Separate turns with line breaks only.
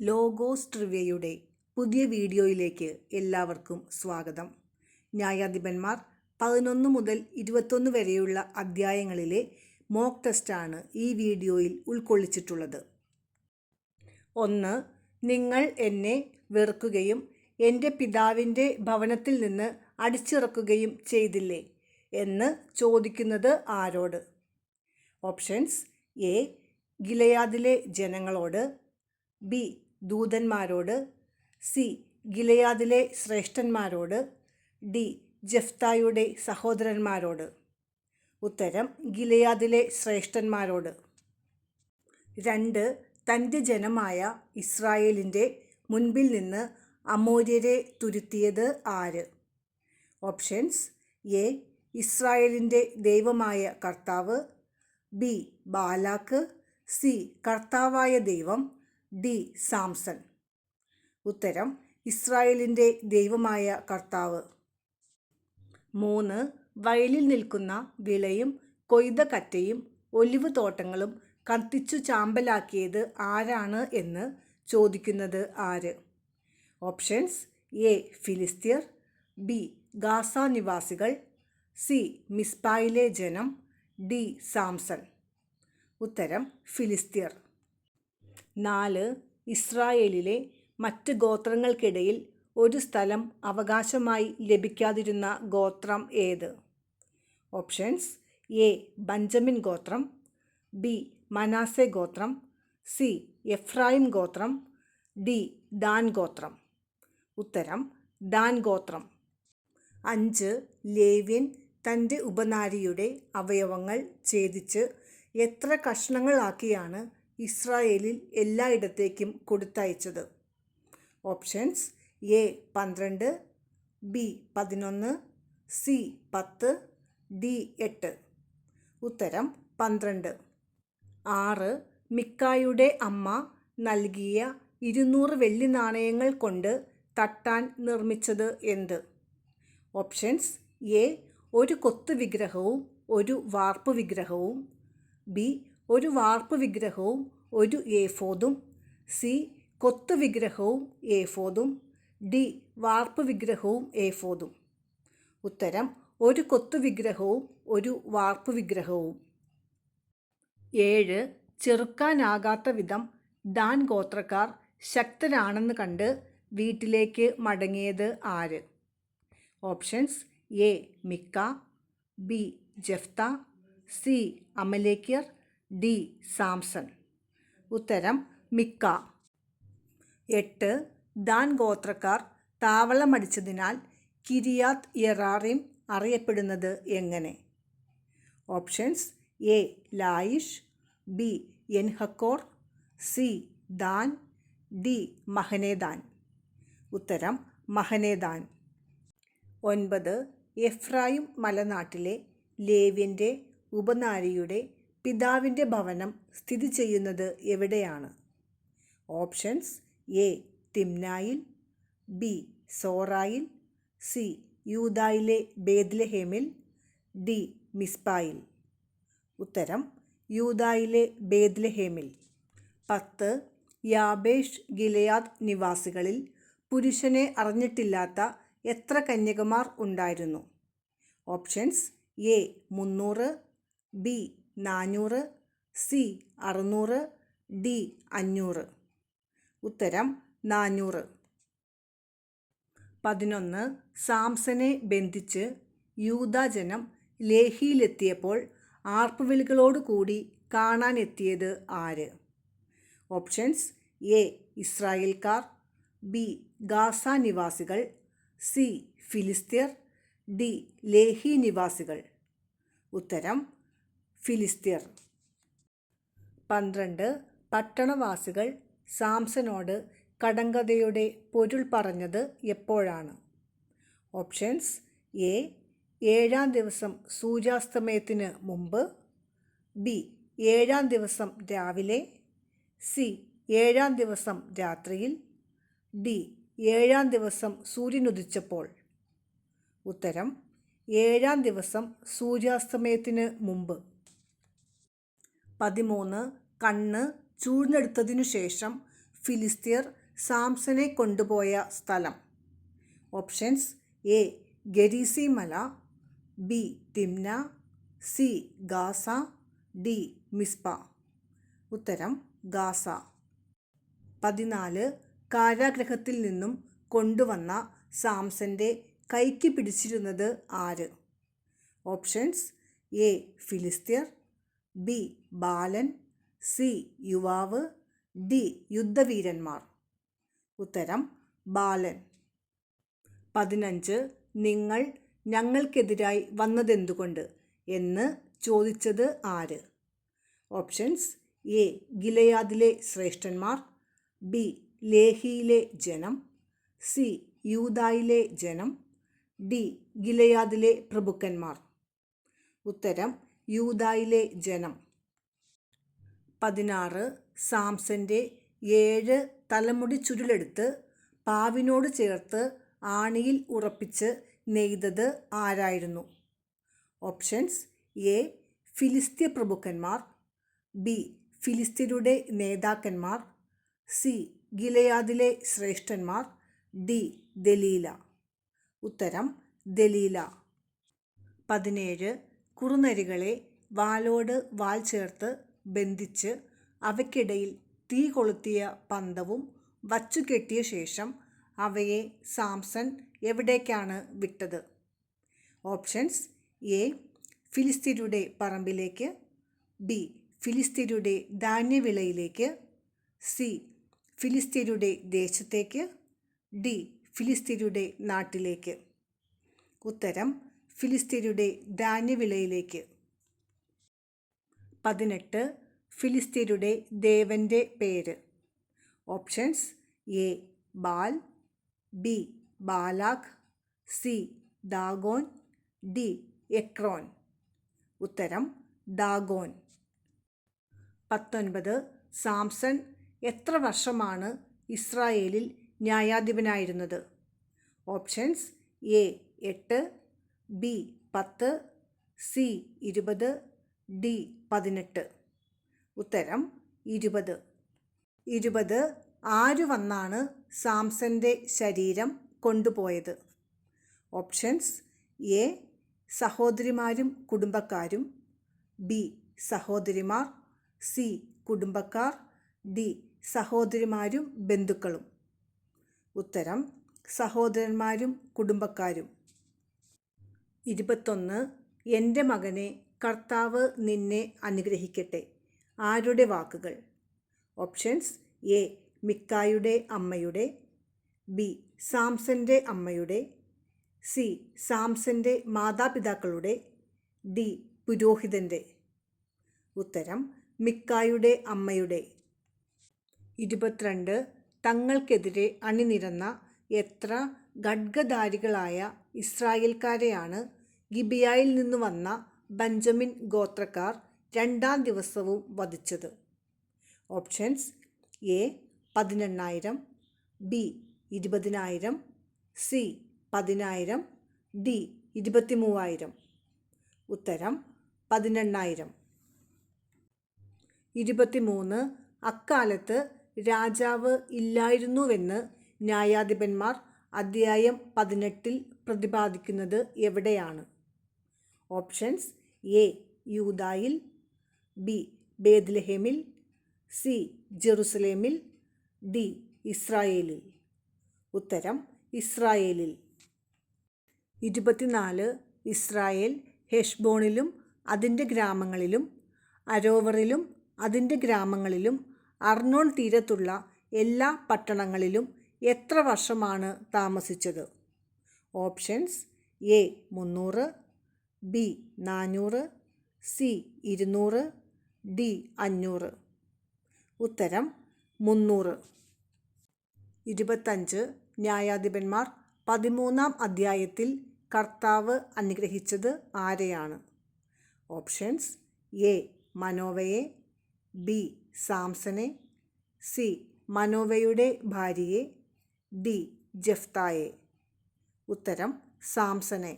Logos ട്രിവ്യയുടെ പുതിയ വീഡിയോയിലേക്ക് എല്ലാവർക്കും സ്വാഗതം. ന്യായാധിപന്മാർ പതിനൊന്ന് മുതൽ ഇരുപത്തൊന്ന് വരെയുള്ള അധ്യായങ്ങളിലെ മോക്ക് ടെസ്റ്റാണ് ഈ വീഡിയോയിൽ ഉൾക്കൊള്ളിച്ചിട്ടുള്ളത്. ഒന്ന് നിങ്ങൾ എന്നെ വെറുക്കുകയും എന്റെ പിതാവിന്റെ ഭവനത്തിൽ നിന്ന് അടിച്ചിറക്കുകയും ചെയ്തില്ലേ എന്ന് ചോദിക്കുന്നത് ആരോട്? ഓപ്ഷൻസ് എ ഗിലയാദിലെ ജനങ്ങളോട് ബി ദൂതന്മാരോട് സി. ഗിലയാദിലെ ശ്രേഷ്ഠന്മാരോട് ഡി. ജഫ്തായുടെ സഹോദരന്മാരോട്. ഉത്തരം ഗിലയാദിലെ ശ്രേഷ്ഠന്മാരോട്. രണ്ട് തന്റെ ജനമായ ഇസ്രായേലിന്റെ മുൻപിൽ നിന്ന് അമൂര്യരെ തുരുത്തിയത് ആര്? Options A. ഇസ്രായേലിന്റെ ദൈവമായ കർത്താവ് ബി. Balak C. കർത്താവായ ദൈവം ഡി. സാംസൺ. ഉത്തരം ഇസ്രായേലിന്റെ ദൈവമായ കർത്താവ്. മൂന്ന് വയലിൽ നിൽക്കുന്ന വിളയും കൊയ്ത കറ്റയും ഒലിവ് തോട്ടങ്ങളും കത്തിച്ചു ചാമ്പലാക്കിയത് ആരാണ് എന്ന് ചോദിക്കുന്നത് ആര്? Options A. ഫിലിസ്തീർ ബി. ഗാസ നിവാസികൾ സി. മിസ്ബായിലെ ജനം ഡി. സാംസൺ. ഉത്തരം ഫിലിസ്തീർ. നാല് ഇസ്രായേലിലെ മറ്റ് ഗോത്രങ്ങൾക്കിടയിൽ ഒരു സ്ഥലം അവകാശമായി ലഭിക്കാതിരുന്ന ഗോത്രം ഏത്? ഓപ്ഷൻസ് എ ബഞ്ചമിൻ ഗോത്രം ബി മനാസെ ഗോത്രം സി എഫ്രായിം ഗോത്രം ഡി ദാൻ ഗോത്രം. ഉത്തരം ദാൻ ഗോത്രം. അഞ്ച് ലേവ്യൻ തന്റെ ഉപനാരിയുടെ അവയവങ്ങൾ ഛേദിച്ച് എത്ര കഷ്ണങ്ങളാക്കിയാണ് ഇസ്രായേലിൽ എല്ലായിടത്തേക്കും കൊടുത്തയച്ചത്. ഓപ്ഷൻസ് എ പന്ത്രണ്ട് ബി പതിനൊന്ന് സി പത്ത് ഡി എട്ട്. ഉത്തരം പന്ത്രണ്ട്. ആറ് മിക്കായുടെ അമ്മ നൽകിയ ഇരുന്നൂറ് വെള്ളി നാണയങ്ങൾ കൊണ്ട് തട്ടാൻ നിർമ്മിച്ചത് എന്ത്? ഓപ്ഷൻസ് എ ഒരു കൊത്തു വിഗ്രഹവും ഒരു വാർപ്പ് വിഗ്രഹവും ബി ഒരു വാർപ്പ് വിഗ്രഹവും ഒരു ഏഫോദും സി കൊത്തു വിഗ്രഹവും ഏഫോദും ഡി വാർപ്പ് വിഗ്രഹവും ഏഫോദും. ഉത്തരം ഒരു കൊത്തു വിഗ്രഹവും ഒരു വാർപ്പ് വിഗ്രഹവും. ഏഴ് ചെറുക്കാനാകാത്ത വിധം ദാൻ ഗോത്രക്കാർ ശക്തരാണെന്ന് കണ്ട് വീട്ടിലേക്ക് മടങ്ങിയത് ആര്? ഓപ്ഷൻസ് എ മിക്ക ബി ജഫ്ത സി അമലേക്കിയർ ഡി സാംസൺ. ഉത്തരം മിക്ക. എട്ട്. ദാൻ ഗോത്രക്കാർ താവളമടിച്ചതിനാൽ കിരിയാത്ത് യറാറിം അറിയപ്പെടുന്നത് എങ്ങനെ? Options A. Laish B. എൻഹക്കോർ C. Dan D. മഹനേദാൻ. ഉത്തരം മഹനേദാൻ. ഒൻപത്. എഫ്രായിം മലനാട്ടിലെ ലേവ്യന്റെ ഉപനാരിയുടെ പിതാവിന്റെ ഭവനം സ്ഥിതി ചെയ്യുന്നത് എവിടെയാണ്? ഓപ്ഷൻസ് എ തിംനായിൽ ബി സോറായിൽ സി യൂതായിലെ ബേദ്ലഹേമിൽ ഡി മിസ്പായിൽ. ഉത്തരം യൂതായിലെ ബേദ്ലഹേമിൽ പത്ത് യാബേഷ് ഗിലയാദ് നിവാസികളിൽ പുരുഷനെ അറിഞ്ഞിട്ടില്ലാത്ത എത്ര കന്യകമാർ ഉണ്ടായിരുന്നു? ഓപ്ഷൻസ് എ മുന്നൂറ് ബി നാനൂറ് സി അറുന്നൂറ് ഡി അഞ്ഞൂറ്. ഉത്തരം നാനൂറ് പതിനൊന്ന് സാംസനെ ബന്ധിച്ച് യൂതാജനം ലേഹിയിലെത്തിയപ്പോൾ ആർപ്പുവിളികളോടുകൂടി കാണാനെത്തിയത് ആര്? ഓപ്ഷൻസ് എ ഇസ്രായേൽക്കാർ ബി ഗാസ നിവാസികൾ സി ഫിലിസ്തീർ ഡി ലേഹി നിവാസികൾ. ഉത്തരം ഫിലിസ്തീർ. പന്ത്രണ്ട്. പട്ടണവാസികൾ സാംസനോട് കടങ്കഥയുടെ പൊരുൾ പറഞ്ഞത് എപ്പോഴാണ്? Options A. ഏഴാം ദിവസം സൂര്യാസ്തമയത്തിന് മുമ്പ്. ബി. ഏഴാം ദിവസം രാവിലെ. സി. ഏഴാം ദിവസം രാത്രിയിൽ. ഡി. ഏഴാം ദിവസം സൂര്യനുദിച്ചപ്പോൾ. ഉത്തരം ഏഴാം ദിവസം സൂര്യാസ്തമയത്തിന് മുമ്പ്. പതിമൂന്ന് കണ്ണ് ചൂഴ്ന്നെടുത്തതിനു ശേഷം ഫിലിസ്തീർ സാംസനെ കൊണ്ടുപോയ സ്ഥലം. ഓപ്ഷൻസ് എ ഗരീസി മല B Timnah C Gaza D Mizpah. ഉത്തരം ഗാസ. പതിനാല് കാരാഗ്രഹത്തിൽ നിന്നും കൊണ്ടുവന്ന സാംസന്റെ കൈക്ക് പിടിച്ചിരുന്നത് ആര്? ഓപ്ഷൻസ് എ ഫിലിസ്തീർ ബി. ബാലൻ സി. യുവാവ് ഡി. യുദ്ധവീരന്മാർ. ഉത്തരം ബാലൻ. പതിനഞ്ച് നിങ്ങൾ ഞങ്ങൾക്കെതിരായി വന്നതെന്തുകൊണ്ട്? എന്ന് ചോദിച്ചത് ആര്? Options A. ഗിലയാദിലെ ശ്രേഷ്ഠന്മാർ ബി. ലേഹിയിലെ ജനം സി. യൂതായിലെ ജനം ഡി. ഗിലയാദിലെ പ്രഭുക്കന്മാർ. ഉത്തരം യൂതായിലെ ജനം. പതിനാറ് സാംസന്റെ ഏഴ് തലമുടി ചുരുളെടുത്ത് പാവിനോട് ചേർത്ത് ആണിയിൽ ഉറപ്പിച്ച് നെയ്തത് ആരായിരുന്നു? ഓപ്ഷൻസ് എ ഫിലിസ്തീയ പ്രഭുക്കന്മാർ ബി ഫിലിസ്തീനയുടെ നേതാക്കന്മാർ സി ഗിലയാദിലെ ശ്രേഷ്ഠന്മാർ ഡി ദലീല. ഉത്തരം ദലീല. പതിനേഴ് കുറുനരികളെ വാലോട് വാൽ ചേർത്ത് ബന്ധിച്ച് അവയ്ക്കിടയിൽ തീ കൊളുത്തിയ പന്തവും വച്ചുകെട്ടിയ ശേഷം അവയെ സാംസൺ എവിടേക്കാണ് വിട്ടത്? Options A. ഫിലിസ്തീനയുടെ പറമ്പിലേക്ക് ബി. ഫിലിസ്തീനയുടെ ധാന്യവിളയിലേക്ക് സി. ഫിലിസ്തീനയുടെ ദേശത്തേക്ക് ഡി. ഫിലിസ്തീനയുടെ നാട്ടിലേക്ക്. ഉത്തരം ഫിലിസ്തീനയുടെ ധാന്യവിളയിലേക്ക്. പതിനെട്ട് ഫിലിസ്തീനയുടെ ദേവന്റെ പേര്. Options A Baal B Balak C Dagon D Ekron. ഉത്തരം ദാഗോൻ. പത്തൊൻപത് സാംസൺ എത്ര വർഷമാണ് ഇസ്രായേലിൽ ന്യായാധിപനായിരുന്നത്? ഓപ്ഷൻസ് എ എട്ട് ബി പത്ത് സി ഇരുപത് ഡി പതിനെട്ട്. ഉത്തരം ഇരുപത്. ഇരുപത് ആര് വന്നാണ് സാംസന്റെ ശരീരം കൊണ്ടുപോയത്? ഓപ്ഷൻസ് എ സഹോദരിമാരും കുടുംബക്കാരും ബി സഹോദരിമാർ സി കുടുംബക്കാർ ഡി സഹോദരിമാരും ബന്ധുക്കളും. ഉത്തരം സഹോദരന്മാരും കുടുംബക്കാരും. ഇരുപത്തൊന്ന് എന്റെ മകനെ കർത്താവ് നിന്നെ അനുഗ്രഹിക്കട്ടെ. ആരുടെ വാക്കുകൾ? ഓപ്ഷൻസ് എ മിക്കായുടെ അമ്മയുടെ. ബി സാംസന്റെ അമ്മയുടെ. സി സാംസന്റെ മാതാപിതാക്കളുടെ. ഡി പുരോഹിതന്റെ ഉത്തരം മിക്കായുടെ അമ്മയുടെ. ഇരുപത്തിരണ്ട് തങ്ങൾക്കെതിരെ അണിനിരന്ന എത്ര ഖഡ്ഗധാരികളായ ഇസ്രായേൽക്കാരെയാണ് ഗിബിയായിൽ നിന്നു വന്ന ബെഞ്ചമിൻ ഗോത്രക്കാർ രണ്ടാം ദിവസവും വധിച്ചത്. ഓപ്ഷൻസ് എ പതിനെണ്ണായിരം ബി ഇരുപതിനായിരം സി പതിനായിരം ഡി ഇരുപത്തി മൂവായിരം ഉത്തരം പതിനെണ്ണായിരം. ഇരുപത്തിമൂന്ന് അക്കാലത്ത് രാജാവ് ഇല്ലായിരുന്നുവെന്ന് ന്യായാധിപന്മാർ അധ്യായം പതിനെട്ടിൽ പ്രതിപാദിക്കുന്നത് എവിടെയാണ്? ഓപ്ഷൻസ് എ യൂദായിൽ ബി ബേദ്ലഹേമിൽ സി ജെറുസലേമിൽ ഡി ഇസ്രായേലിൽ. ഉത്തരം ഇസ്രായേലിൽ. ഇരുപത്തിനാല് ഇസ്രായേൽ ഹെഷ്ബോണിലും അതിന്റെ ഗ്രാമങ്ങളിലും അരോവറിലും അതിന്റെ ഗ്രാമങ്ങളിലും അർണോൺ തീരത്തുള്ള എല്ലാ പട്ടണങ്ങളിലും എത്ര വർഷമാണ് താമസിച്ചത്? ഓപ്ഷൻസ് എ മുന്നൂറ് ബി നാനൂറ് സി ഇരുന്നൂറ് ഡി അഞ്ഞൂറ്. ഉത്തരം മുന്നൂറ്. ഇരുപത്തഞ്ച് ന്യായാധിപന്മാർ പതിമൂന്നാം അധ്യായത്തിൽ കർത്താവ് അനുഗ്രഹിച്ചത് ആരെയാണ്? ഓപ്ഷൻസ് എ മനോവയെ ബി സാംസനെ സി മനോവയുടെ ഭാര്യയെ ഡി ജഫ്തായെ. ഉത്തരം സാംസനെ